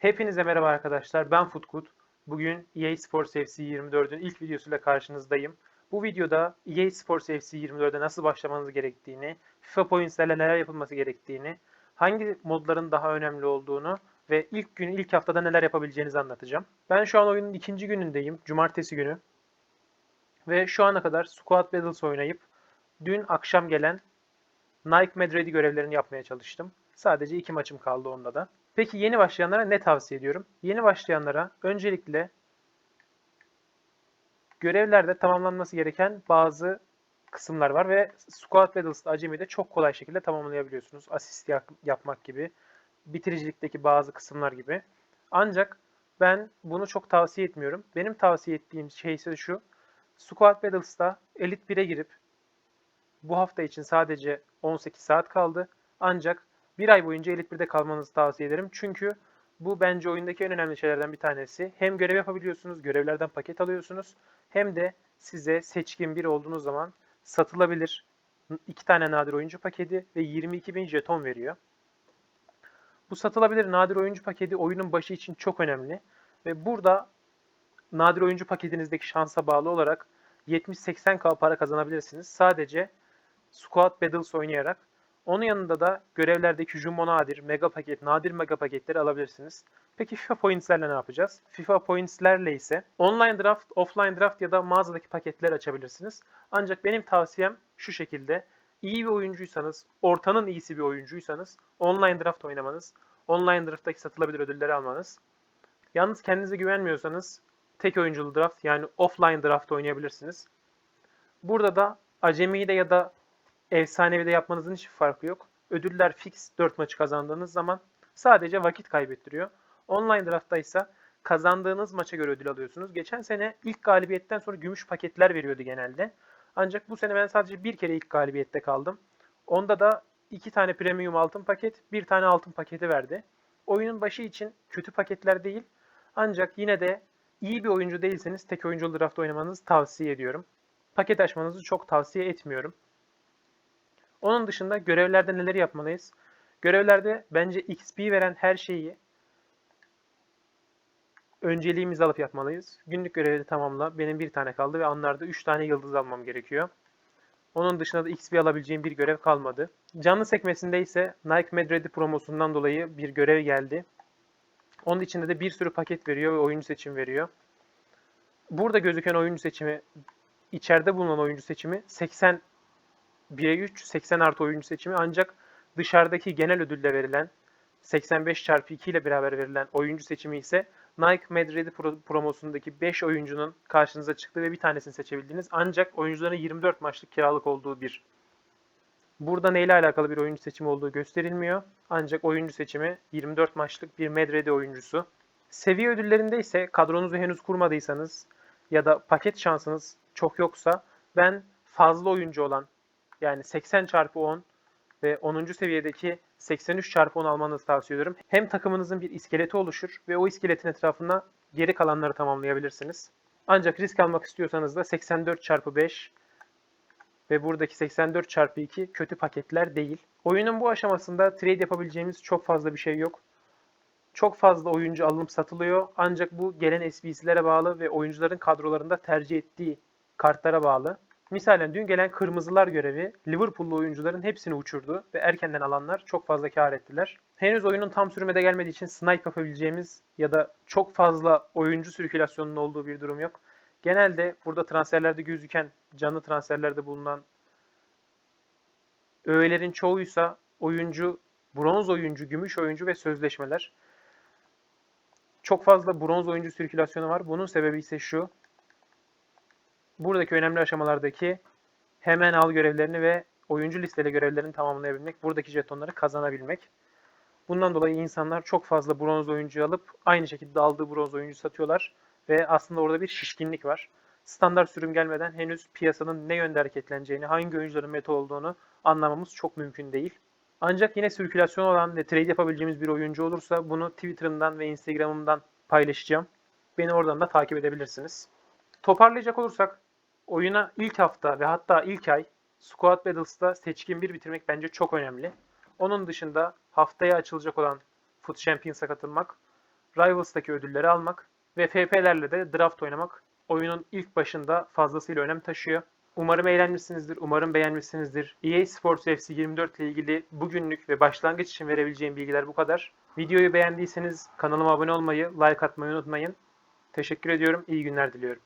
Hepinize merhaba arkadaşlar. Ben Futkut. Bugün EA Sports FC 24'ün ilk videosuyla karşınızdayım. Bu videoda EA Sports FC 24'e nasıl başlamanız gerektiğini, FIFA Points'lerle neler yapılması gerektiğini, hangi modların daha önemli olduğunu ve ilk gün, ilk haftada neler yapabileceğinizi anlatacağım. Ben şu an oyunun ikinci günündeyim. Cumartesi günü. Ve şu ana kadar Squad Battles oynayıp dün akşam gelen Nike Madrid görevlerini yapmaya çalıştım. Sadece iki maçım kaldı onda da. Peki yeni başlayanlara ne tavsiye ediyorum? Yeni başlayanlara öncelikle görevlerde tamamlanması gereken bazı kısımlar var ve Squad Battles'da Acemi'de çok kolay şekilde tamamlayabiliyorsunuz. Asist yap- yapmak gibi, bitiricilikteki bazı kısımlar gibi. Ancak ben bunu çok tavsiye etmiyorum. Benim tavsiye ettiğim şey ise şu. Squad Battles'ta Elite 1'e girip bu hafta için sadece 18 saat kaldı. Ancak bir ay boyunca Elite 1'de kalmanızı tavsiye ederim. Çünkü bu bence oyundaki en önemli şeylerden bir tanesi. Hem görev yapabiliyorsunuz, görevlerden paket alıyorsunuz. Hem de size seçkin bir olduğunuz zaman satılabilir iki tane nadir oyuncu paketi ve 22.000 jeton veriyor. Bu satılabilir nadir oyuncu paketi oyunun başı için çok önemli. Ve burada nadir oyuncu paketinizdeki şansa bağlı olarak 70-80k para kazanabilirsiniz. Sadece Squad Battles oynayarak. Onun yanında da görevlerdeki Jumbo Nadir, Mega Paket, Nadir Mega Paketleri alabilirsiniz. Peki FIFA Points'lerle ne yapacağız? FIFA Points'lerle ise online draft, offline draft ya da mağazadaki paketler açabilirsiniz. Ancak benim tavsiyem şu şekilde. İyi bir oyuncuysanız, ortanın iyisi bir oyuncuysanız online draft oynamanız, online drafttaki satılabilir ödülleri almanız. Yalnız kendinize güvenmiyorsanız tek oyunculu draft yani offline draft oynayabilirsiniz. Burada da acemiyle ya da efsanevi de yapmanızın hiçbir farkı yok. Ödüller fix 4 maçı kazandığınız zaman sadece vakit kaybettiriyor. Online draftta ise kazandığınız maça göre ödül alıyorsunuz. Geçen sene ilk galibiyetten sonra gümüş paketler veriyordu genelde. Ancak bu sene ben sadece bir kere ilk galibiyette kaldım. Onda da iki tane premium altın paket, bir tane altın paketi verdi. Oyunun başı için kötü paketler değil. Ancak yine de iyi bir oyuncu değilseniz tek oyunculu draft oynamanızı tavsiye ediyorum. Paket açmanızı çok tavsiye etmiyorum. Onun dışında görevlerde neler yapmalıyız? Görevlerde bence XP veren her şeyi önceliğimizi alıp yapmalıyız. Günlük görevi tamamla. Benim bir tane kaldı ve anlarda 3 tane yıldız almam gerekiyor. Onun dışında da XP alabileceğim bir görev kalmadı. Canlı sekmesinde ise Nike Madrid promosundan dolayı bir görev geldi. Onun içinde de bir sürü paket veriyor ve oyuncu seçim veriyor. Burada gözüken oyuncu seçimi, içeride bulunan oyuncu seçimi 80 1'e 3 80 artı oyuncu seçimi ancak dışarıdaki genel ödülle verilen 85 çarpı 2 ile beraber verilen oyuncu seçimi ise Nike Madrid pro- promosundaki 5 oyuncunun karşınıza çıktığı ve bir tanesini seçebildiniz. Ancak oyuncuların 24 maçlık kiralık olduğu bir. Burada neyle alakalı bir oyuncu seçimi olduğu gösterilmiyor. Ancak oyuncu seçimi 24 maçlık bir Madrid oyuncusu. Seviye ödüllerinde ise kadronuzu henüz kurmadıysanız ya da paket şansınız çok yoksa ben fazla oyuncu olan yani 80 çarpı 10 ve 10. seviyedeki 83 çarpı 10 almanızı tavsiye ediyorum. Hem takımınızın bir iskeleti oluşur ve o iskeletin etrafına geri kalanları tamamlayabilirsiniz. Ancak risk almak istiyorsanız da 84 çarpı 5 ve buradaki 84 çarpı 2 kötü paketler değil. Oyunun bu aşamasında trade yapabileceğimiz çok fazla bir şey yok. Çok fazla oyuncu alınıp satılıyor ancak bu gelen SBC'lere bağlı ve oyuncuların kadrolarında tercih ettiği kartlara bağlı. Misalen dün gelen kırmızılar görevi Liverpool'lu oyuncuların hepsini uçurdu ve erkenden alanlar çok fazla kar ettiler. Henüz oyunun tam sürümede gelmediği için snipe yapabileceğimiz ya da çok fazla oyuncu sirkülasyonunun olduğu bir durum yok. Genelde burada transferlerde gözüken, canlı transferlerde bulunan öğelerin çoğuysa oyuncu, bronz oyuncu, gümüş oyuncu ve sözleşmeler. Çok fazla bronz oyuncu sirkülasyonu var. Bunun sebebi ise şu buradaki önemli aşamalardaki hemen al görevlerini ve oyuncu listeli görevlerini tamamlayabilmek, buradaki jetonları kazanabilmek. Bundan dolayı insanlar çok fazla bronz oyuncu alıp aynı şekilde aldığı bronz oyuncu satıyorlar ve aslında orada bir şişkinlik var. Standart sürüm gelmeden henüz piyasanın ne yönde hareketleneceğini, hangi oyuncuların meta olduğunu anlamamız çok mümkün değil. Ancak yine sirkülasyon olan ve trade yapabileceğimiz bir oyuncu olursa bunu Twitter'ımdan ve Instagram'ımdan paylaşacağım. Beni oradan da takip edebilirsiniz. Toparlayacak olursak oyuna ilk hafta ve hatta ilk ay Squad Battles'ta seçkin bir bitirmek bence çok önemli. Onun dışında haftaya açılacak olan Foot Champions'a katılmak, Rivals'taki ödülleri almak ve FP'lerle de draft oynamak oyunun ilk başında fazlasıyla önem taşıyor. Umarım eğlenmişsinizdir, umarım beğenmişsinizdir. EA Sports FC 24 ile ilgili bugünlük ve başlangıç için verebileceğim bilgiler bu kadar. Videoyu beğendiyseniz kanalıma abone olmayı, like atmayı unutmayın. Teşekkür ediyorum, iyi günler diliyorum.